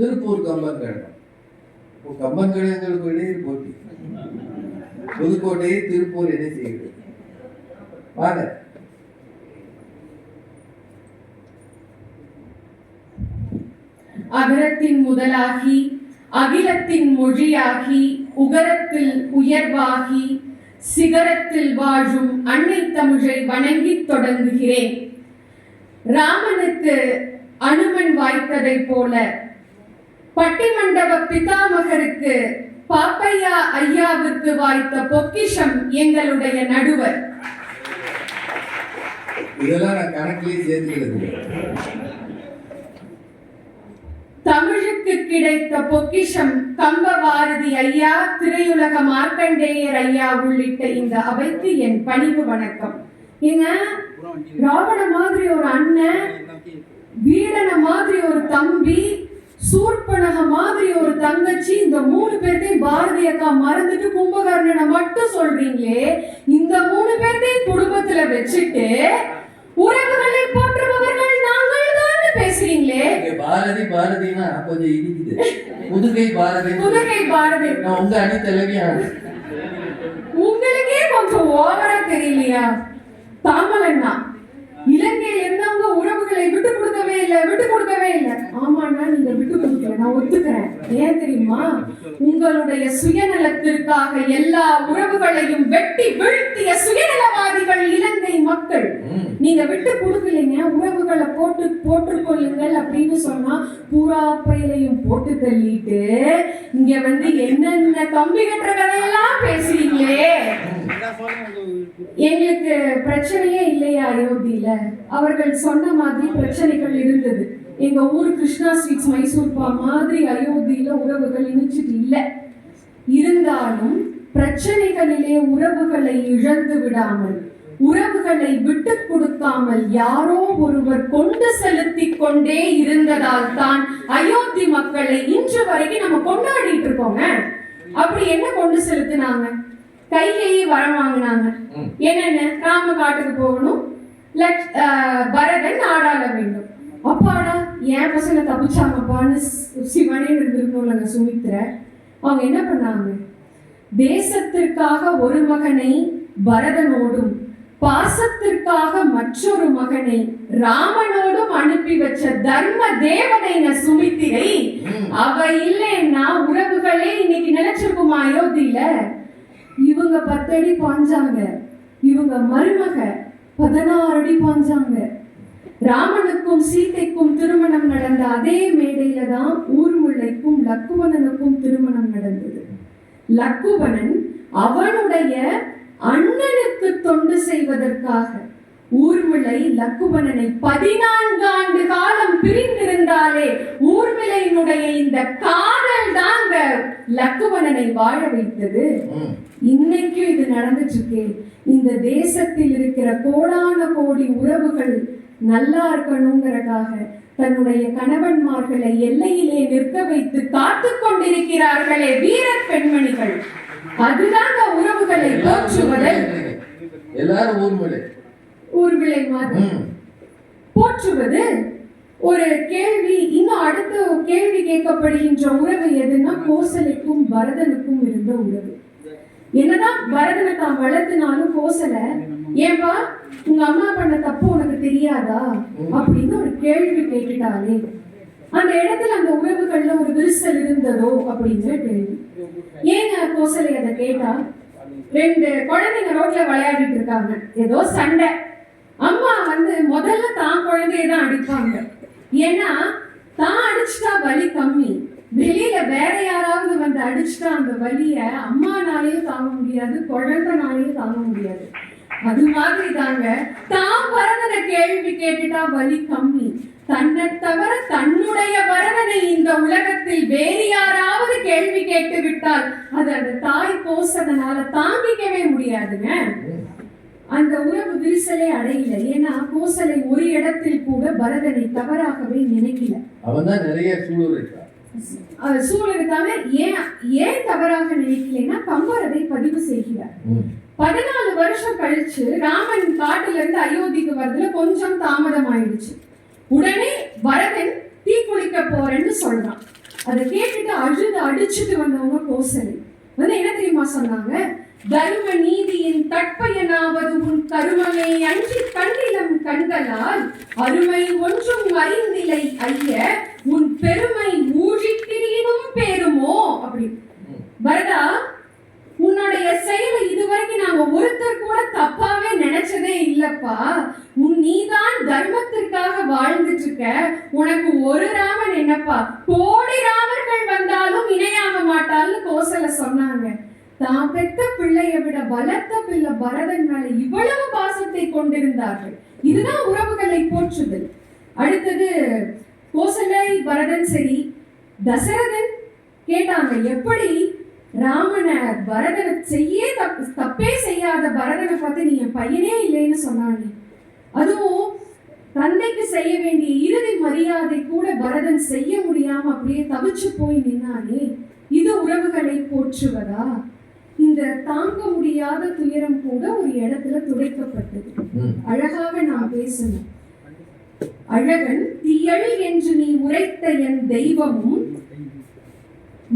திருப்பூர் கம்பன் கழகம் இப்போ கம்பன் கழகங்களுக்கு இடையே போட்டி. புதுக்கோட்டையை திருப்பூர் என்ன செய்யுது? வாங்க. அகரத்தின் முதலாகி அகிலத்தின் மொழியாகி உகரத்தில் உயர்வாகி சிகரத்தில் வாழும் அன்னை தமிழை வணங்கி தொடங்குகிறேன். ராமனுக்கு அனுமன் வாய்த்ததைப் போல பட்டிமண்டப பிதாமகருக்கு பாப்பையா ஐயாவுக்கு வாய்த்த பொக்கிஷம் எங்களுடைய நடுவர். இதெல்லாம் நான் கணக்கிலேயே சேர்த்துக்கிறது தமிழுக்கு கிடைத்த பொக்கிஷம் கம்பபாரதி ஐயா திரையுலக மார்க்கண்டேயர் ஐயா உள்ளிட்ட இந்த அவைக்கு என் பணிவு வணக்கம். ஏங்க ராவண மாதிரி ஒரு அண்ணன் வீரன மாதிரி ஒரு தம்பி சூர்பனக மாதிரி ஒரு தங்கச்சி இந்த மூணு பேர்த்தையும் பாரதி அக்கா மறந்துட்டு கும்பகர்ணனை மட்டும் சொல்றீங்களே. இந்த மூணு பேர்த்தையும் குடும்பத்துல வச்சுட்டு உறவுகளை போற்றுபவர்கள் நாங்கள் தான் பேசுறீங்களே. பாரதி பாரதினா கொஞ்சம் இடிக்குது. புதுகை பாரதி. புதுகை பாரதி. நான் உங்க அணி தலைவியா உங்களுக்கே கொஞ்சம் ஓவரா தெரியலையா? தாமலண்ணா இலங்கையில இருந்தவங்க உறவுகளை விட்டு கொடுக்கவே இல்லை விட்டு கொடுக்கவே இல்லை. ஆமாண்ணா நீங்க விட்டு கொடுக்கல நான் ஒத்துக்கிறேன். ஏன் தெரியுமா? உங்களுடைய சுயநலத்திற்காக எல்லா உறவுகளையும் வெட்டி வீழ்த்திய சுயநலவாதிகள் இலங்கை மக்கள். நீங்க விட்டு கொடுக்கலைங்க உறவுகளை போட்டு போட்டுக்கொள்ளுங்கள் அப்படின்னு சொன்னா பூரா பயிலையும் போட்டு தள்ளிட்டு இங்க வந்து என்னென்ன கம்பி கட்டுற கதையெல்லாம் பேசுறீங்களே? எங்களுக்கு பிரச்சனையே இல்லையா அயோத்தியில? அவர்கள் சொன்ன மாதிரி பிரச்சனைகள் இருந்தது. எங்க ஊர் கிருஷ்ணா ஸ்வீட்ஸ் மைசூர் பா மாதிரி அயோத்தியில உறவுகள் இணைச்சிட்டு இல்லை. இருந்தாலும் பிரச்சனைகளிலே உறவுகளை இழந்து விடாமல் உறவுகளை விட்டு கொடுக்காமல் யாரோ ஒருவர் கொண்டு செலுத்தி கொண்டே இருந்ததால் தான் அயோத்தி மக்களை இன்று வரைக்கும் நம்ம கொண்டாடிட்டு இருக்கோங்க. அப்படி என்ன கொண்டு செலுத்தினாங்க? கைகையை வரம் வாங்கினாங்க. என்னென்ன? ராம காட்டுக்கு போகணும் பரதன் ஆடாள வேண்டும். அப்பாடா என் பசங்க தப்பிச்சாங்கப்பான்னு சிவனே இருந்திருக்கணும்லங்க சுமித்ர. அவங்க என்ன பண்ணாங்க? தேசத்திற்காக ஒரு மகனை பரதனோடும் பாசத்திற்காக மற்றொரு மகனை ராமனோடும் அனுப்பி வச்ச தர்ம தேவதைன சுமித்திரை. அவ இல்லைன்னா உறவுகளே இன்னைக்கு நினைச்சிருக்குமா அயோத்தியில? இவங்க பத்தடி பாஞ்சாங்க. இவங்க மருமக பதினாறு அடி பாஞ்சாங்க. ராமனுக்கும் சீதைக்கும் திருமணம் நடந்த அதே மேடையில தான் ஊர்முல்லைக்கும் லக்குவணனுக்கும் திருமணம் நடந்தது. லக்குவணன் அவனுடைய அண்ணனுக்கு தொண்டு செய்வதற்காக ஊர்மிளை லக்குவணனை பதினான்கு ஆண்டு காலம் பிரிந்திருந்தாலே ஊர்மிளையினுடைய இந்த காதல் தான் லக்குவணனை வாழ வைத்தது. இன்னைக்கும் இது நடந்துட்டு இருக்கு இந்த தேசத்தில் இருக்கிற கோடான கோடி உறவுகள் நல்லா இருக்கணுங்கிறதுக்காக தன்னுடைய கணவன்மார்களை எல்லையிலே நிற்க வைத்து காத்து கொண்டிருக்கிறார்களே வீர பெண்மணிகள். அதுதாங்க உறவுகளை போற்றுவதல். எல்லாரும் ஊர்மொழி ஊர்விளை மாதிரி. போற்றுவது ஒரு கேள்வி இன்னும் அடுத்த கேள்வி கேட்கப்படுகின்ற உறவு எதுன்னா கோசலைக்கும் பரதனுக்கும் இருந்த உறவு. என்னதான் பரதனை தான் வளர்த்தினாலும் கோசலை ஏன்பா உங்க அம்மா பண்ண தப்பு உனக்கு தெரியாதா? அப்படின்னு ஒரு கேள்வி கேட்டுட்டாலே அந்த இடத்துல அந்த உறவுகள்ல ஒரு விரிசல் இருந்ததோ அப்படிங்கிற கேள்வி. ஏங்க கோசலை அதை கேட்டா? ரெண்டு குழந்தைங்க ரோட்ல விளையாடிட்டு இருக்காங்க. ஏதோ சண்டை. அம்மா வந்து முதல்ல தான் குழந்தைய தான் அடிப்பாங்க. ஏன்னா தான் அடிச்சிட்டா வலி கம்மி. வெளியில வேற யாராவது வந்து அடிச்சிட்டா அந்த வலிய அம்மானாலையும் தாங்க முடியாது குழந்தைனாலையும் தாங்க முடியாது. அது மாதிரி தாங்க தான் பரதனை கேள்வி கேட்டுட்டா வலி கம்மி. தன்னை தவிர தன்னுடைய வரதனை இந்த உலகத்தில் வேறு யாராவது கேள்வி கேட்டு விட்டால் அது அந்த தாய் கோசதனால தாங்கிக்கவே முடியாதுங்க. அந்த உறவு விரிசலே அடையல. ஏன்னா கோசலை ஒரு இடத்தில் கூட பரதனை தவறாகவே நினைக்கல. அவன் தான் நிறைய சூழல் சூழலுக்காக ஏன் ஏன் தவறாக நினைக்கலைன்னா கம்பர் அதை பதிவு செய்கிறார். பதினாலு வருஷம் கழிச்சு ராமன் காட்டுல இருந்து அயோத்திக்கு வரதுல கொஞ்சம் தாமதம் ஆயிடுச்சு உடனே பரதன் தீ குளிக்க போறேன்னு சொல்றான். அதை கேட்டுட்டு அழுது அடிச்சுட்டு வந்தவங்க கோசலை. வந்து என்ன தெரியுமா சொன்னாங்க? தர்ம நீதியின் தட்பயனாவது உன் கருமனை அஞ்சி கண்டிலம் கண்களால். அருமை ஒன்றும் அறிந்திலை ஐய உன் பெருமை ஊழித்திரியினும் பேருமோ? அப்படி. பரதா உன்னுடைய செயலை இதுவரைக்கும் நாங்க ஒருத்தர் கூட தப்பாவே நினைச்சதே இல்லப்பா. உன் நீதான் தர்மத்திற்காக வாழ்ந்துட்டு இருக்க உனக்கு ஒரு ராமன் என்னப்பா? கோடி ராமர்கள் வந்தாலும் இணையாக மாட்டாள்னு கோசல சொன்னாங்க. தான் பெத்த பிள்ளையை விட பலத்த பிள்ளை பரதன் மேல இவ்வளவு பாசத்தை கொண்டிருந்தார்கள். இதுதான் உறவுகளை போற்றுதல். அடுத்தது கோசலை பரதன் சரி தசரதன் கேட்டாங்க எப்படி? ராமனை பரதனை செய்ய தப்பு தப்பே செய்யாத பரதனை பார்த்து நீ என் பையனே இல்லைன்னு சொன்னாங்க. அதுவும் தந்தைக்கு செய்ய வேண்டிய இறுதி மரியாதை கூட பரதன் செய்ய முடியாம அப்படியே தவிச்சு போய் நின்னானே. இது உறவுகளை போற்றுவதா? இந்த தாங்க முடியாத துயரம் கூட ஒரு இடத்துல துடைக்கப்பட்டது. அழகாக நாம் பேசணும் அழகன் தீயழி என்று நீ உரைத்த என் தெய்வமும்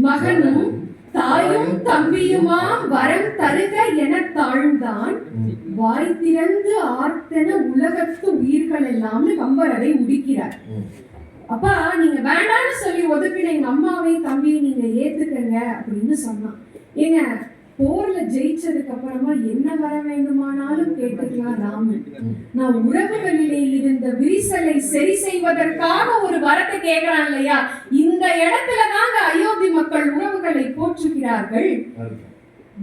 மகனும் தாயும் தம்பியுமாம் வரம் தருக என தாழ்ந்தான். வாய் திறந்து ஆர்த்தன உலகத்து உயிர்கள் எல்லாம்னு கம்பர் அதை முடிக்கிறார். அப்பா நீங்க வேண்டாம்னு சொல்லி ஒதுக்கின எங்க அம்மாவையும் தம்பியும் நீங்க ஏத்துக்கங்க அப்படின்னு சொன்னான் ஏங்க போர்ல ஜெயிச்சதுக்கு அப்புறமா என்ன வர வேண்டுமானாலும் கேட்டுக்கலாம் ராமன். நான் உறவுகளிலே இருந்த விரிசலை சரி செய்வதற்காக ஒரு வரத்தை கேட்கிறான் இல்லையா? இந்த இடத்துல தாங்க அயோத்தி மக்கள் உறவுகளை போற்றுகிறார்கள்.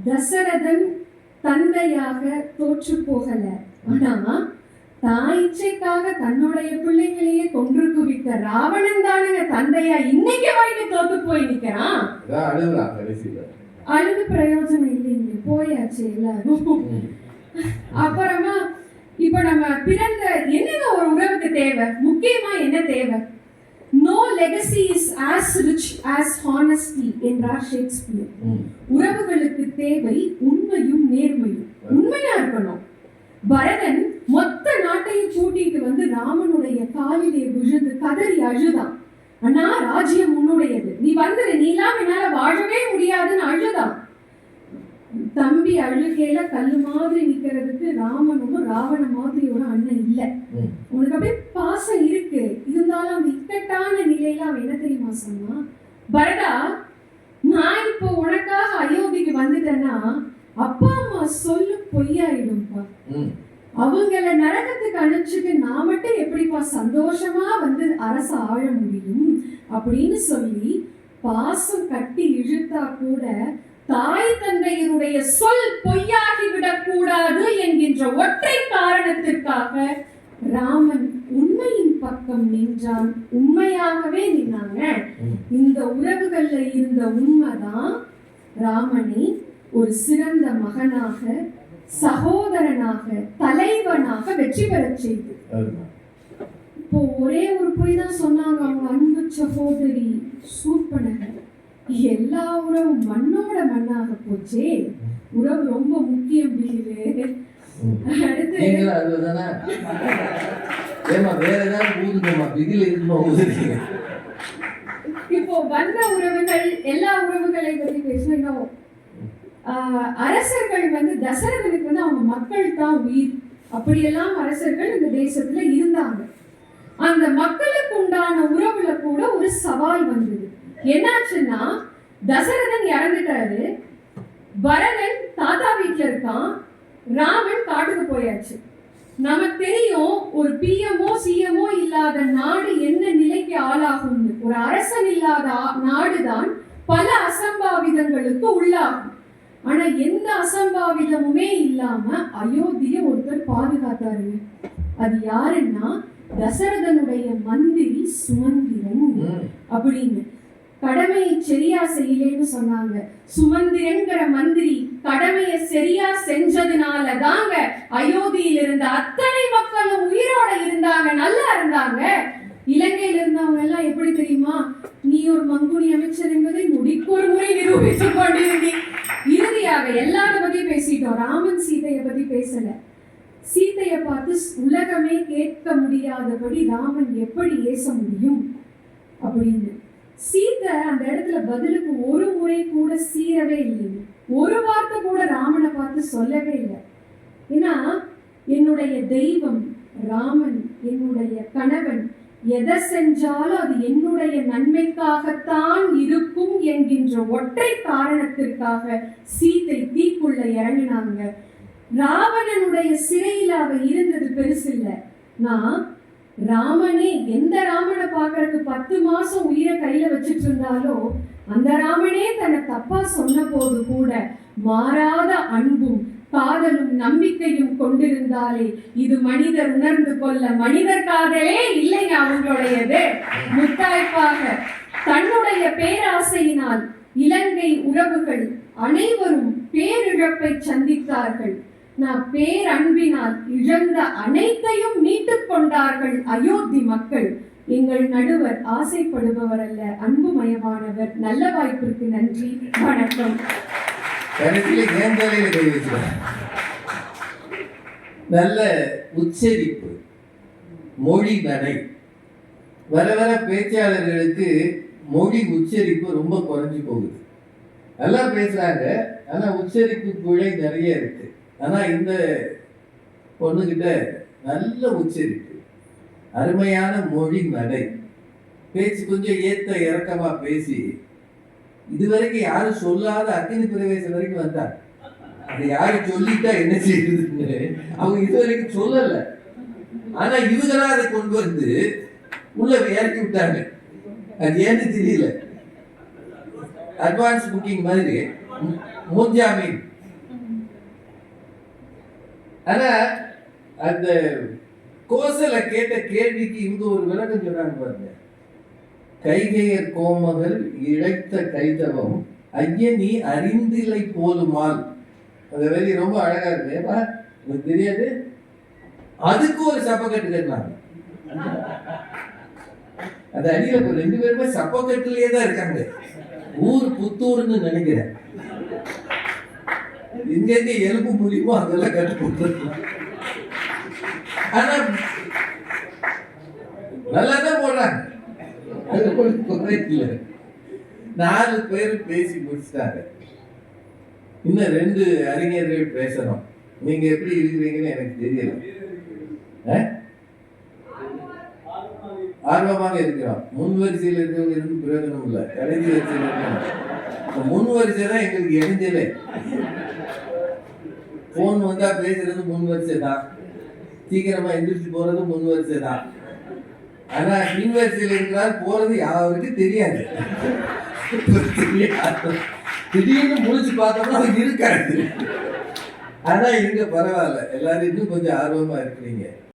தசரதன் தந்தையாக தோற்று போகல. ஆனா தாய் இச்சைக்காக தன்னுடைய பிள்ளைகளையே கொன்று குவித்த ராவணன் தானுங்க தந்தையா இன்னைக்கு வரைக்கும் தோத்து போய் நிக்கிறான். அழுது பிரயோஜனம் இல்லைங்க. போயாச்சு எல்லாரும். அப்புறமா இப்ப நம்ம பிறந்த என்னங்க ஒரு உறவுக்கு தேவை? முக்கியமா என்ன தேவை? No legacy is as rich as honesty என்றார் ஷேக்ஸ்பியர். உறவுகளுக்கு தேவை உண்மையும் நேர்மையும். உண்மையா இருக்கணும். பரதன் மொத்த நாட்டையும் கூட்டிட்டு வந்து ராமனுடைய காலிலே விழுந்து கதறி அழுதான். அண்ணா ராஜ்யம் உன்னுடையது. நீ வந்துரு நீ இல்லாம என்னால வாழவே முடியாதுன்னு அழுதான் தம்பி அழுகையில கல்லு மாதிரி நிக்கிறதுக்கு ராமனும் ராவண மாதிரி ஒரு அண்ணன் இல்ல. உனக்கு அப்படியே பாசம் இருக்கு. இருந்தாலும் அந்த இக்கட்டான நிலையில அவன் என்ன தெரியுமா சொன்னா பரதா நான் இப்போ உனக்காக அயோத்திக்கு வந்துட்டேன்னா அப்பா அம்மா சொல்லு பொய்யாயிடும்பா. அவங்கள நரகத்துக்கு அனுப்பிச்சுட்டு நான் மட்டும் எப்படிப்பா சந்தோஷமா வந்து அரசு ஆழ முடியும் அப்படின்னு சொல்லி பாசம் கட்டி இழுத்தா கூட தாய் தந்தையினுடைய சொல் பொய்யாகி விடக்கூடாது என்கின்ற ஒற்றை காரணத்திற்காக ராமன் உண்மையின் பக்கம் நின்றான். உண்மையாகவே நின்னாங்க இந்த உறவுகள்ல இருந்த உண்மைதான் ராமனை ஒரு சிறந்த மகனாக சகோதரனாக தலைவனாக வெற்றி பெறச் செய்து. இப்போ ஒரே ஒரு பொய் தான் சொன்னாங்க அவங்க அன்பு சகோதரி சூர்பனகர் எல்லா உறவும் மண்ணோட மண்ணாக போச்சே. உறவு ரொம்ப முக்கியம் ஊதுறீங்க இப்போ வந்த உறவுகள் எல்லா உறவுகளை பத்தி பேசணும் அரசர்கள் வந்து தசரதனுக்கு வந்து அவங்க மக்கள் தான் உயிர். அப்படியெல்லாம் அரசர்கள் இந்த தேசத்துல இருந்தாங்க. அந்த மக்களுக்கு உண்டான உறவுல கூட ஒரு சவால் வந்தது. என்னாச்சுன்னா தசரதன் இறந்துட்டாரு. பரதன் தாத்தா வீட்டுல இருக்கான். ராமன் காட்டுக்கு போயாச்சு. நமக்கு தெரியும் ஒரு பிஎம்ஓ சிஎம்ஓ இல்லாத நாடு என்ன நிலைக்கு ஆளாகும்னு. ஒரு அரசன் இல்லாத நாடுதான் பல அசம்பாவிதங்களுக்கு உள்ளாகும். ஆனா எந்த அசம்பாவிதமுமே இல்லாம அயோத்திய ஒருத்தர் பாதுகாத்தாருங்க அது யாருன்னா தசரதனுடைய மந்திரி சுமந்திரன். அப்படின்னு கடமையை சரியா செய்யலைன்னு சொன்னாங்க. சுமந்திரன்கிற மந்திரி கடமையை சரியா செஞ்சதுனால தாங்க அயோத்தியில் இருந்த அத்தனை மக்களும் உயிரோட இருந்தாங்க நல்லா இருந்தாங்க. இலங்கையில இருந்தவங்க எல்லாம் எப்படி தெரியுமா? நீ ஒரு மங்குனி அமைச்சர் என்பதை முடிக்கு ஒரு முறை நிரூபித்துக் கொண்டிருந்தீங்க இறுதியாக எல்லார பத்தி பேசிட்டோம். ராமன் சீதையை பத்தி பேசல. சீதையை பார்த்து உலகமே கேட்க முடியாதபடி ராமன் எப்படி ஏச முடியும்? அப்படின்னு. சீதை அந்த இடத்துல பதிலுக்கு ஒரு முறை கூட சீரவே இல்லைங்க ஒரு வார்த்தை கூட ராமனை பார்த்து சொல்லவே இல்லை. ஏன்னா என்னுடைய தெய்வம் ராமன் என்னுடைய கணவன் எதை செஞ்சாலும் அது என்னுடைய நன்மைக்காகத்தான் இருக்கும் என்கின்ற ஒற்றை காரணத்திற்காக சீதை தீக்குள்ள இறங்கினாங்க. ராவணனுடைய சிறையில் அவ இருந்தது பெருசில்ல நான் ராமனே எந்த ராமனை பார்க்கறதுக்கு பத்து மாசம் உயிரை கையில வச்சிட்டு இருந்தாலோ அந்த ராமனே தன்னை தப்பா சொன்ன போது கூட மாறாத அன்பும் காதலும் நம்பிக்கையும் கொண்டிருந்தாலே இது மனிதர் உணர்ந்து கொள்ள மனிதர் காதலே இல்லை அவங்களுடையது முத்தாய்ப்பாக தன்னுடைய பேராசையினால் இலங்கை உறவுகள் அனைவரும் பேரிழப்பை சந்தித்தார்கள். நான் பேரன்பினால் இழந்த அனைத்தையும் மீட்டுக் கொண்டார்கள் அயோத்தி மக்கள். எங்கள் நடுவர் ஆசைப்படுபவர் அல்ல அன்புமயமானவர். நல்ல வாய்ப்பிற்கு நன்றி. வணக்கம். கடைசியில என் தலையில கை வச்சுக்கிறேன் நல்ல உச்சரிப்பு மொழி நடை வர வர பேச்சாளர்களுக்கு மொழி உச்சரிப்பு ரொம்ப குறைஞ்சு போகுது. நல்லா பேசுறாங்க ஆனா உச்சரிப்பு பிழை நிறைய இருக்கு. ஆனா இந்த பொண்ணுகிட்ட நல்ல உச்சரிப்பு அருமையான மொழி நடை பேச்சு கொஞ்சம் ஏற்ற இறக்கமாக பேசி இதுவரைக்கும் யாரும் சொல்லாத அக்னி பிரவேசம் வரைக்கும் வந்தாங்க. அது யாரு சொல்லிட்டா என்ன செய்யுதுன்னு அவங்க இதுவரைக்கும் சொல்லல. ஆனா இவங்களா அதை கொண்டு வந்து உள்ள இறக்கி விட்டாங்க. அது ஏன்னு தெரியல. அட்வான்ஸ் புக்கிங் மாதிரி மூஞ்சாமீன் ஆனா அந்த கோசல கேட்ட கேள்விக்கு இவங்க ஒரு விளக்கம் சொல்றாங்க பாருங்க. கைகையர் கோமகள் இழைத்த கைதவம் ஐயனி அறிந்திலை போதுமால். அந்த வெளி ரொம்ப அழகா இருக்கு. உங்களுக்கு தெரியாது? அதுக்கு ஒரு சப்பக்கட்டு கட்டினாங்க அந்த அடியில் ரெண்டு பேருமே சப்பக்கட்டுலயே தான் இருக்காங்க. ஊர் புத்தூர்னு நினைக்கிறேன். இங்க இருந்து எலும்பு முடியுமோ அதெல்லாம் கட்டு போட்டுருக்கோம் ஆனா நல்லா தான் போடுறாங்க. அது ஒரு குறை இல்லை. நாலு பேர் பேசி முடிச்சிட்டாங்க. இன்னும் ரெண்டு அறிஞர்கள் பேசணும். நீங்க எப்படி இருக்கிறீங்கன்னு எனக்கு தெரியல. ஆர்வமாக இருக்கிறோம். முன் வரிசையில் இருக்கிறவங்க இருந்து பிரயோஜனம் இல்லை. கடைசி வரிசையில் இருக்கணும் முன் வரிசை தான் எங்களுக்கு எழுந்தவே போன் வந்தா பேசுறது முன் வரிசை தான். சீக்கிரமா எந்திரிச்சு போறது முன் வரிசை தான். ஆனா யூனிவர்சிட்டியில் இருக்கிறார் போறது யாருக்கும் தெரியாது. திடீர்னு முடிச்சு பார்த்தோம்னா அது இருக்காது. ஆனா இங்க பரவாயில்ல. எல்லாரும் இன்னும் கொஞ்சம் ஆர்வமா இருக்கிறீங்க.